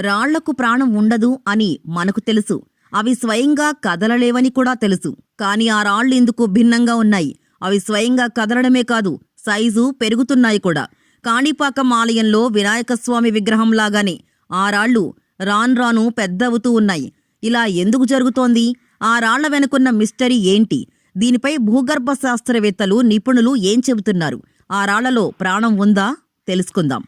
రాళ్ళకు ప్రాణం ఉండదు అని మనకు తెలుసు. అవి స్వయంగా కదలలేవని కూడా తెలుసు. కాని ఆ రాళ్ళు ఇందుకు భిన్నంగా ఉన్నాయి. అవి స్వయంగా కదలడమే కాదు సైజు పెరుగుతున్నాయి కూడా. కాణిపాకం ఆలయంలో వినాయకస్వామి విగ్రహంలాగానే ఆ రాళ్ళు రాన్రాను పెద్దవుతూ ఉన్నాయి. ఇలా ఎందుకు జరుగుతోంది? ఆ రాళ్ళ వెనుకున్న మిస్టరీ ఏంటి? దీనిపై భూగర్భ శాస్త్రవేత్తలు నిపుణులు ఏం చెబుతున్నారు? ఆ రాళ్ళలో ప్రాణం ఉందా? తెలుసుకుందాం.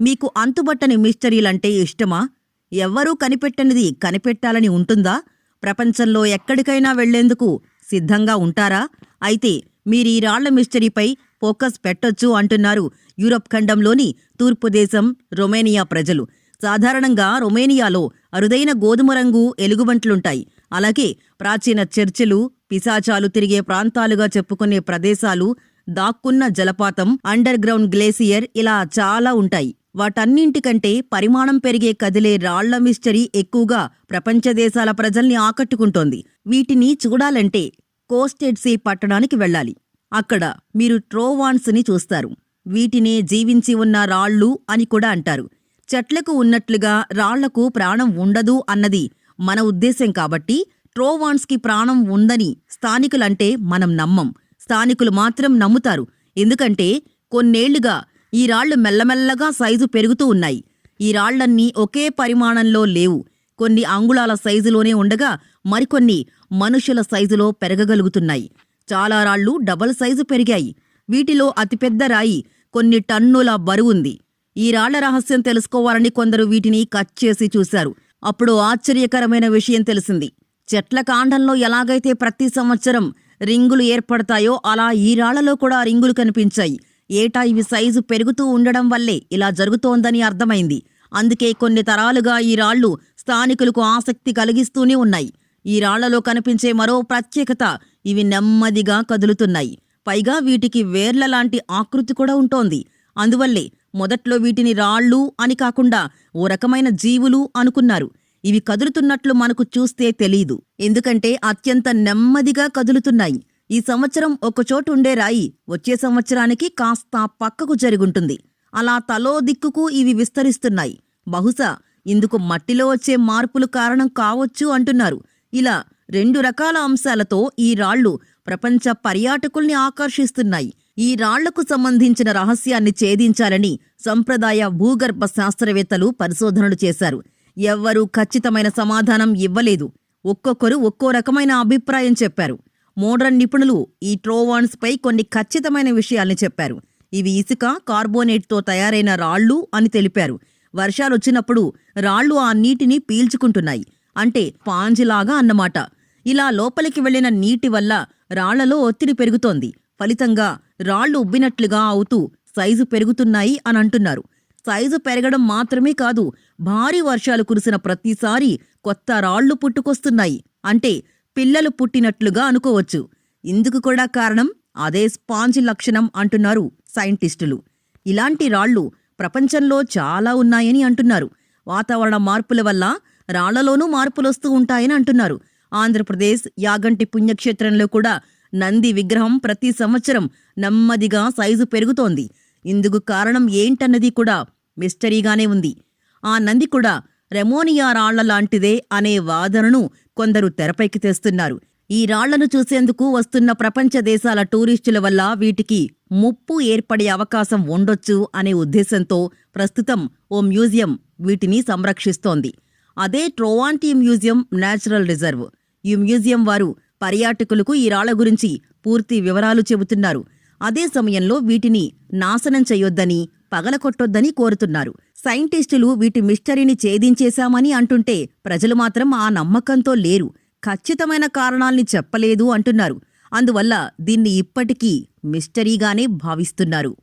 మీకు అంతుబట్టని మిస్టరీలంటే ఇష్టమా? ఎవ్వరూ కనిపెట్టనిది కనిపెట్టాలని ఉంటుందా? ప్రపంచంలో ఎక్కడికైనా వెళ్ళేందుకు సిద్ధంగా ఉంటారా? అయితే మీరీ రాళ్ళ మిస్టరీపై ఫోకస్ పెట్టొచ్చు అంటున్నారు యూరప్ ఖండంలోని తూర్పు దేశం రొమేనియా ప్రజలు. సాధారణంగా రొమేనియాలో అరుదైన గోధుమ రంగు ఎలుగుబంట్లుంటాయి. అలాగే ప్రాచీన చర్చిలు పిశాచాలు తిరిగే ప్రాంతాలుగా చెప్పుకునే ప్రదేశాలు దాక్కున్న జలపాతం అండర్ గ్రౌండ్ గ్లేసియర్ ఇలా చాలా ఉంటాయి. వాటన్నింటికంటే పరిమాణం పెరిగే కదిలే రాళ్ళ మిస్టరీ ఎక్కువగా ప్రపంచ దేశాల ప్రజల్ని ఆకట్టుకుంటోంది. వీటిని చూడాలంటే కోస్టెడ్సీ పట్టణానికి వెళ్ళాలి. అక్కడ మీరు ట్రోవాన్స్ని చూస్తారు. వీటినే జీవించి ఉన్న రాళ్ళు అని కూడా అంటారు. చెట్లకు ఉన్నట్లుగా రాళ్ళకు ప్రాణం ఉండదు అన్నది మన ఉద్దేశం కాబట్టి ట్రోవాన్స్కి ప్రాణం ఉందని స్థానికులంటే మనం నమ్మం. స్థానికులు మాత్రం నమ్ముతారు. ఎందుకంటే కొన్నేళ్ళుగా ఈ రాళ్ళు మెల్లమెల్లగా సైజు పెరుగుతూ ఉన్నాయి. ఈ రాళ్ళన్నీ ఒకే పరిమాణంలో లేవు. కొన్ని అంగుళాల సైజులోనే ఉండగా మరికొన్ని మనుషుల సైజులో పెరగగలుగుతున్నాయి. చాలా రాళ్ళు డబల్ సైజు పెరిగాయి. వీటిలో అతిపెద్ద రాయి కొన్ని టన్నుల బరువుంది ఈ రాళ్ళ రహస్యం తెలుసుకోవాలని కొందరు వీటిని కట్ చేసి చూశారు. అప్పుడు ఆశ్చర్యకరమైన విషయం తెలిసింది. చెట్ల కాండంలో ఎలాగైతే ప్రతి సంవత్సరం రింగులు ఏర్పడతాయో అలా ఈ రాళ్ళలో కూడా రింగులు కనిపించాయి. ఏటా ఇవి సైజు పెరుగుతూ ఉండడం వల్లే ఇలా జరుగుతోందని అర్థమైంది. అందుకే కొన్ని తరాలుగా ఈ రాళ్ళు స్థానికులకు ఆసక్తి కలిగిస్తూనే ఉన్నాయి. ఈ రాళ్ళలో కనిపించే మరో ప్రత్యేకత ఇవి నెమ్మదిగా కదులుతున్నాయి. పైగా వీటికి వేర్ల లాంటి ఆకృతి కూడా ఉంటోంది. అందువల్లే మొదట్లో వీటిని రాళ్ళు అని కాకుండా ఓ రకమైన జీవులు అనుకున్నారు. ఇవి కదులుతున్నట్లు మనకు చూస్తే తెలీదు. ఎందుకంటే అత్యంత నెమ్మదిగా కదులుతున్నాయి. ఈ సంవత్సరం ఒకచోటు ఉండే రాయి వచ్చే సంవత్సరానికి కాస్త పక్కకు జరుగుంటుంది. అలా తలో దిక్కుకు ఇవి విస్తరిస్తున్నాయి. బహుశా ఇందుకు మట్టిలో వచ్చే మార్పులు కారణం కావచ్చు అంటున్నారు. ఇలా రెండు రకాల అంశాలతో ఈ రాళ్ళు ప్రపంచ పర్యాటకుల్ని ఆకర్షిస్తున్నాయి. ఈ రాళ్ళకు సంబంధించిన రహస్యాన్ని ఛేదించాలని సంప్రదాయ భూగర్భ శాస్త్రవేత్తలు పరిశోధనలు చేశారు. ఎవ్వరూ ఖచ్చితమైన సమాధానం ఇవ్వలేదు. ఒక్కొక్కరు ఒక్కో రకమైన అభిప్రాయం చెప్పారు. మోడ్రన్ నిపుణులు ఈ ట్రోవాన్స్ పై కొన్ని ఖచ్చితమైన విషయాల్ని చెప్పారు. ఇవి ఇసుక కార్బోనేట్తో తయారైన రాళ్ళు అని తెలిపారు. వర్షాలు వచ్చినప్పుడు రాళ్ళు ఆ నీటిని పీల్చుకుంటున్నాయి. అంటే పాంజిలాగా అన్నమాట. ఇలా లోపలికి వెళ్ళిన నీటి వల్ల రాళ్ళలో ఒత్తిడి పెరుగుతోంది. ఫలితంగా రాళ్ళు ఉబ్బినట్లుగా అవుతూ సైజు పెరుగుతున్నాయి అని అంటున్నారు. సైజు పెరగడం మాత్రమే కాదు భారీ వర్షాలు కురిసిన ప్రతిసారి కొత్త రాళ్ళు పుట్టుకొస్తున్నాయి. అంటే పిల్లలు పుట్టినట్లుగా అనుకోవచ్చు. ఇందుకు కూడా కారణం అదే స్పాంజ్ లక్షణం అంటున్నారు సైంటిస్టులు. ఇలాంటి రాళ్ళు ప్రపంచంలో చాలా ఉన్నాయని అంటున్నారు. వాతావరణ మార్పుల వల్ల రాళ్ళలోనూ మార్పులొస్తూ ఉంటాయని అంటున్నారు. ఆంధ్రప్రదేశ్ యాగంటి పుణ్యక్షేత్రంలో కూడా నంది విగ్రహం ప్రతి సంవత్సరం నెమ్మదిగా సైజు పెరుగుతోంది. ఇందుకు కారణం ఏంటన్నది కూడా మిస్టరీగానే ఉంది. ఆ నంది కూడా రెమోనియా రాళ్ళ లాంటిదే అనే వాదనను కొందరు తెరపైకి తెస్తున్నారు. ఈ రాళ్ళను చూసేందుకు వస్తున్న ప్రపంచ దేశాల టూరిస్టుల వల్ల వీటికి ముప్పు ఏర్పడే అవకాశం ఉండొచ్చు అనే ఉద్దేశంతో ప్రస్తుతం ఓ మ్యూజియం వీటిని సంరక్షిస్తోంది. అదే ట్రోవాంటీ మ్యూజియం నేచురల్ రిజర్వ్. ఈ మ్యూజియం వారు పర్యాటకులకు ఈ రాళ్ళ గురించి పూర్తి వివరాలు చెబుతున్నారు. అదే సమయంలో వీటిని నాశనం చేయొద్దని పగలకొట్టొద్దని కోరుతున్నారు. సైంటిస్టులు వీటి మిస్టరీని ఛేదించేశామని అంటుంటే ప్రజలు మాత్రం ఆ నమ్మకంతో లేరు. ఖచ్చితమైన కారణాల్ని చెప్పలేదు అంటున్నారు. అందువల్ల దీన్ని ఇప్పటికీ మిస్టరీగానే భావిస్తున్నారు.